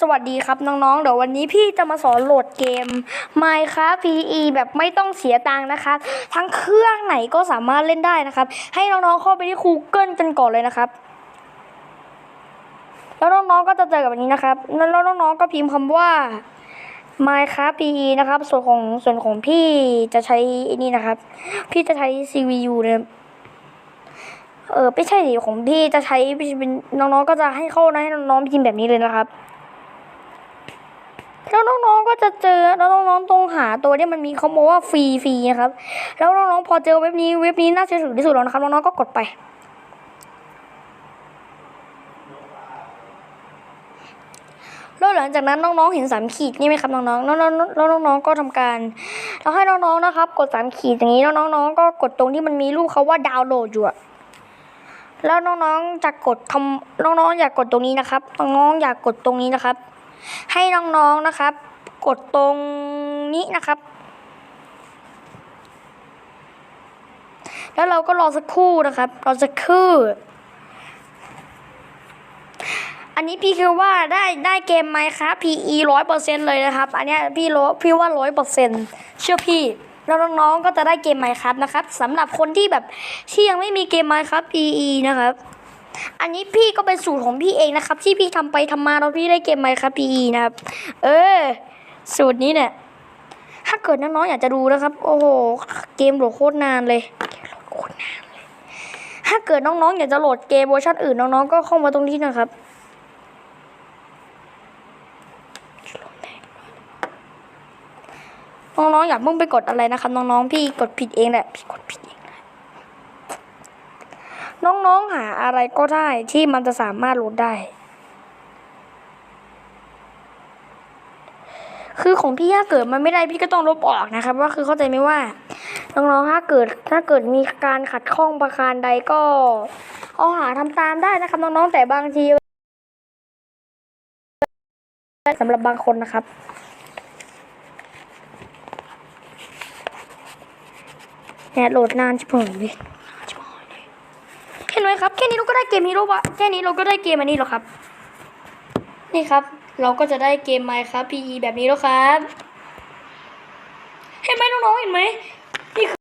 สวัสดีครับน้องๆ เดี๋ยววันนี้พี่จะมาสอนโหลดเกม Minecraft PE แบบไม่ต้องเสียตังค์นะครับ ทั้งเครื่องไหนก็สามารถเล่นได้นะครับ ให้น้องๆเข้าไปที่ Google กันก่อนเลยนะครับ แล้วน้องๆก็จะเจอกับแบบนี้นะครับ แล้วน้องๆก็พิมพ์คำว่า Minecraft PE นะครับ ส่วนของส่วนของพี่จะใช้ไอ้นี่นะครับ พี่จะใช้ CVU นะครับเออไม่ใช่ดิของพี่จะใช้เป็นน้องๆก็จะให้เข้านะให้น้องๆพิมพ์แบบนี้เลยนะครับ แล้วน้องๆก็จะเจอแล้วน้องๆตรงหาตัวที่มันมีเขาบอกว่าฟรีฟรีนะครับ แล้วน้องๆพอเจอเว็บนี้เว็บนี้น่าเชื่อถือที่สุดแล้วนะครับน้องๆก็กดไป แล้วหลังจากนั้นน้องๆเห็นสามขีดนี่ไหมครับน้องๆแล้วๆแล้วน้องๆก็ทำการเราให้น้องๆนะครับ กดสามขีดอย่างนี้แล้วน้องๆก็กดตรงที่มันมีรูปเขาว่าดาวน์โหลดอยู่อะแล้วน้องๆจะกดทำน้องๆอยากกดตรงนี้นะครับ น้องๆอยากกดตรงนี้นะครับ ให้น้องๆนะครับ กดตรงนี้นะครับ แล้วเราก็รอสักครู่นะครับรอสักครู่อันนี้พี่คือว่าได้ได้เกมไหมครับ PE ร้อยเปอร์เซ็นเลยนะครับ อันนี้พี่ร้พี่ว่าร้อยเปอร์เซ็นเชื่อพี่แล้วน้องๆก็จะได้เกมไหมครับนะครับสำหรับคนที่แบบที่ยังไม่มีเกมไหมครับ PE นะครับ อันนี้พี่ก็เป็นสูตรของพี่เองนะครับ ที่พี่ทำไปทำมาแล้วพี่ได้เกมไหมครับ PE นะครับ เออ สูตรนี้เนี่ย ถ้าเกิดน้องๆอยากจะดูนะครับ โอ้โห เกมโหลดโคตรนานเลยโคตรนานเลย ถ้าเกิดน้องๆอยากจะโหลดเกมเวอร์ชันอื่นน้องๆก็เข้ามาตรงนี้นะครับน้องๆอย่าเพิ่งไปกดอะไรนะครับน้องๆพี่กดผิดเองแหละพี่กดผิดเอง น้องๆหาอะไรก็ได้ที่มันจะสามารถโหลดได้ คือของพี่ถ้าเกิดมันไม่ได้พี่ก็ต้องลบออกนะครับ ว่าคือเข้าใจไหมว่าน้องๆถ้าเกิดถ้าเกิดมีการขัดข้องประการใดก็เอาหาทำตามได้นะครับน้องๆแต่บางทีสำหรับบางคนนะครับเนี่ยโหลดนานชิบหายเลย เห็นไหมครับ แค่นี้เราก็ได้เกมฮีโร่วะแค่นี้เราก็ได้เกมอันนี้หรอครับ นี่ครับ เราก็จะได้เกมไมค์ครับ PE แบบนี้แล้วครับ เห็นไหมน้องๆเห็นไหมนี่คือ